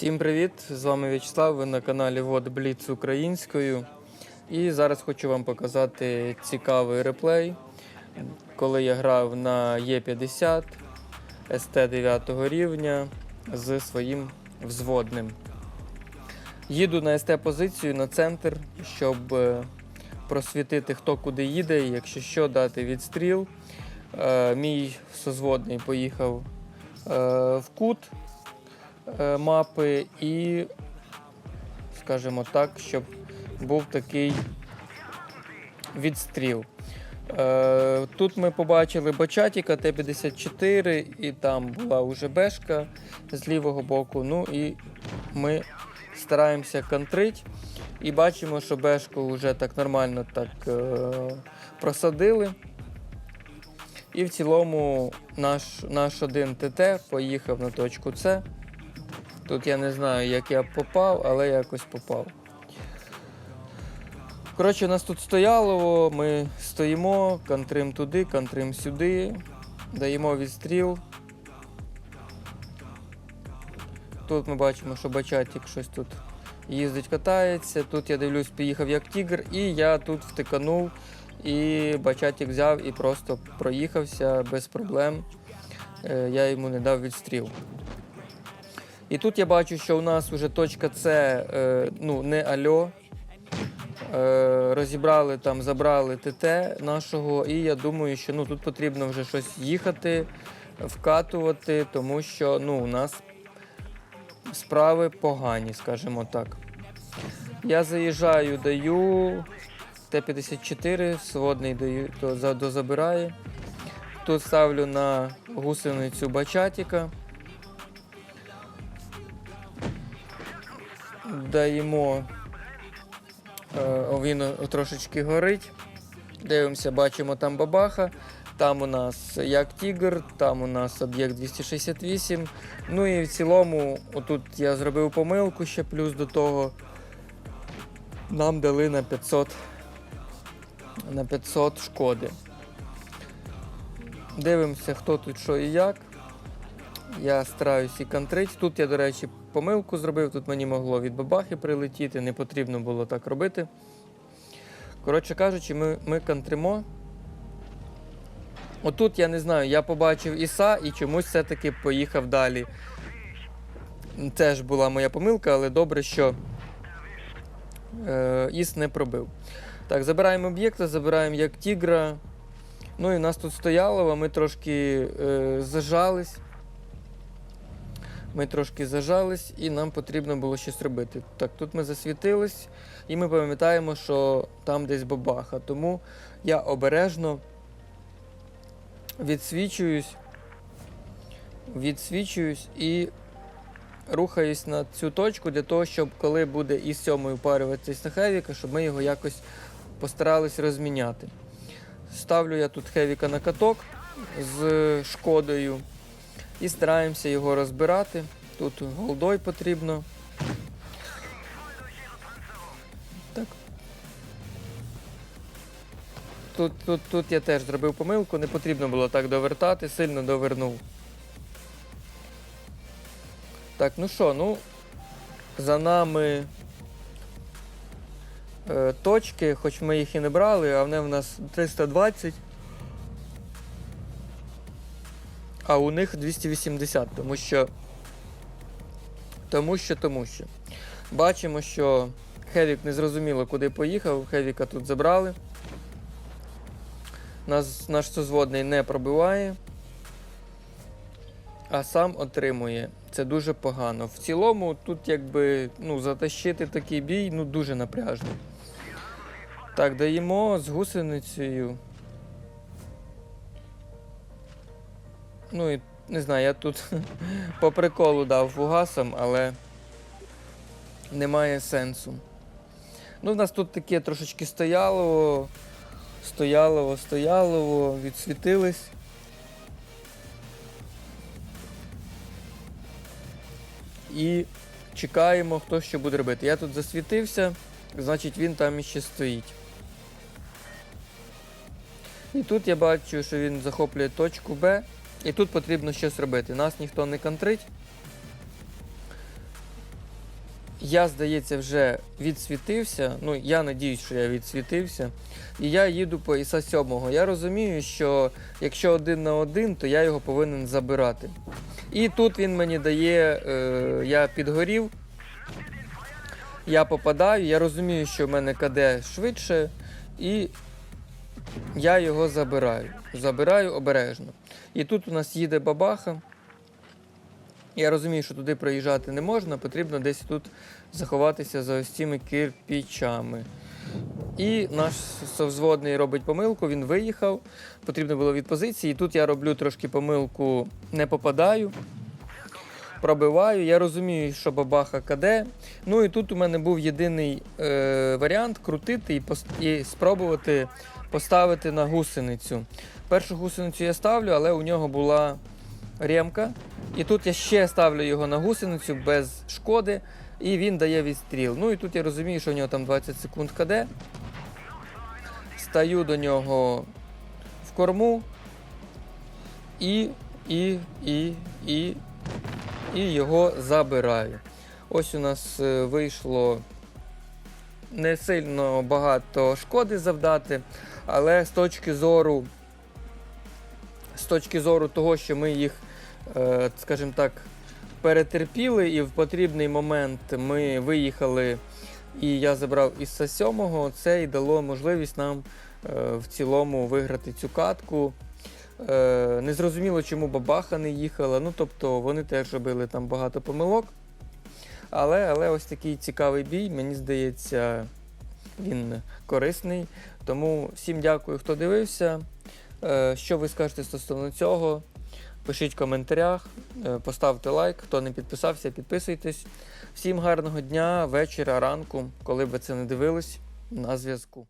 Всім привіт! З вами В'ячеслав. Ви на каналі Вод Бліц українською. І зараз хочу вам показати цікавий реплей, коли я грав на Е50 СТ 9 рівня з своїм взводним. Їду на СТ позицію на центр, щоб е, просвітити, хто куди їде, і якщо що, дати відстріл. Е, Мій созводний поїхав е, в кут мапи і, скажімо так, щоб був такий відстріл. Е, Тут ми побачили бачатіка Т-54, і там була уже бешка з лівого боку. Ну і ми стараємося контрить. І бачимо, що бешку вже так нормально так е, просадили. І в цілому наш, наш один ТТ поїхав на точку С. Тут я не знаю, як я попав, але якось попав. Коротше, у нас тут стояло, ми стоїмо, контрим туди, контрим сюди, даємо відстріл. Тут ми бачимо, що бачатик щось тут їздить, катається. Тут я дивлюсь, поїхав як тігр, і я тут втиканув, і бачатик взяв і просто проїхався без проблем. Е, Я йому не дав відстріл. І тут я бачу, що у нас вже точка С е, ну, не альо. Е, розібрали там, забрали ТТ нашого, і я думаю, що ну, тут потрібно вже щось їхати, вкатувати, тому що ну, у нас справи погані, скажімо так. Я заїжджаю, даю Т-54, сводний даю, то за- дозабирає. Тут ставлю на гусеницю бачатіка. Даємо. е, Він трошечки горить. Дивимося, бачимо там бабаха. Там у нас як Тігр, там у нас об'єкт 268. Ну і в цілому, отут я зробив помилку ще плюс до того. Нам дали на 500, на 500 шкоди. Дивимося, хто тут що і як. Я стараюся і контрить. Тут я, до речі, помилку зробив. Тут мені могло від бабахи прилетіти, не потрібно було так робити. Коротше кажучи, ми, ми контримо. Отут я не знаю, я побачив Іса і чомусь все-таки поїхав далі. Теж була моя помилка, але добре, що е, Іс не пробив. Так, забираємо об'єкта, забираємо як тігра. Ну і нас тут стояло, ми трошки е, зажались. Ми трошки зажались і нам потрібно було щось робити. Так, тут ми засвітились, і ми пам'ятаємо, що там десь бабаха. Тому я обережно відсвічуюсь, відсвічуюсь і рухаюсь на цю точку для того, щоб коли буде із сьомою парюватися на Хевіка, щоб ми його якось постарались розміняти. Ставлю я тут Хевіка на каток з шкодою і стараємося його розбирати. Тут голдой потрібно. Так. Тут, тут, тут я теж зробив помилку, не потрібно було так довертати, сильно довернув. Так, ну що, ну, за нами е, точки, хоч ми їх і не брали, а вони в нас 320. А у них 280, тому що. Тому що, тому що. Бачимо, що Хевік не зрозуміло, куди поїхав. Хевіка тут забрали. Нас, наш созводний не пробиває, а сам отримує. Це дуже погано. В цілому, тут якби ну, затащити такий бій ну, дуже напряжно. Так, даємо з гусеницею. Ну і не знаю, я тут по приколу дав фугасом, але немає сенсу. Ну, в нас тут таке трошечки стояло, стояло, стояло, відсвітились. І чекаємо, хто що буде робити. Я тут засвітився, значить він там іще стоїть. І тут я бачу, що він захоплює точку Б. І тут потрібно щось робити. Нас ніхто не контрить. я, здається, вже відсвітився. Ну, я надіюсь, що я відсвітився. І я їду по ІСа 7. Я розумію, що якщо один на один, то я його повинен забирати. І тут він мені дає, е, я підгорів, я попадаю, я розумію, що в мене КД швидше, і я його забираю. Забираю обережно. І тут у нас їде бабаха. Я розумію, що туди проїжджати не можна, потрібно десь тут заховатися за ось цими кирпічами. І наш совзводний робить помилку, він виїхав, потрібно було від позиції. І тут я роблю трошки помилку, не попадаю, пробиваю. Я розумію, що бабаха КД. Ну і тут у мене був єдиний е, варіант крутити і, пос- і спробувати поставити на гусеницю. Першу гусеницю я ставлю, але у нього була ремка. І тут я ще ставлю його на гусеницю без шкоди, і він дає відстріл. Ну і тут я розумію, що у нього там 20 секунд КД. Стаю до нього в корму і, і, і, і, і його забираю. Ось у нас е, вийшло не сильно багато шкоди завдати, але з точки зору, з точки зору того, що ми їх, е, скажімо так, перетерпіли, і в потрібний момент ми виїхали, і я забрав із 7 це і дало можливість нам е, в цілому виграти цю катку. Е, Незрозуміло, чому бабаха не їхала. Ну, тобто вони теж робили там багато помилок. Але, але ось такий цікавий бій, мені здається, він корисний. Тому всім дякую, хто дивився. Е, Що ви скажете стосовно цього? Пишіть в коментарях, е, поставте лайк. Хто не підписався, підписуйтесь. Всім гарного дня, вечора, ранку, коли б ви це не дивились. На зв'язку.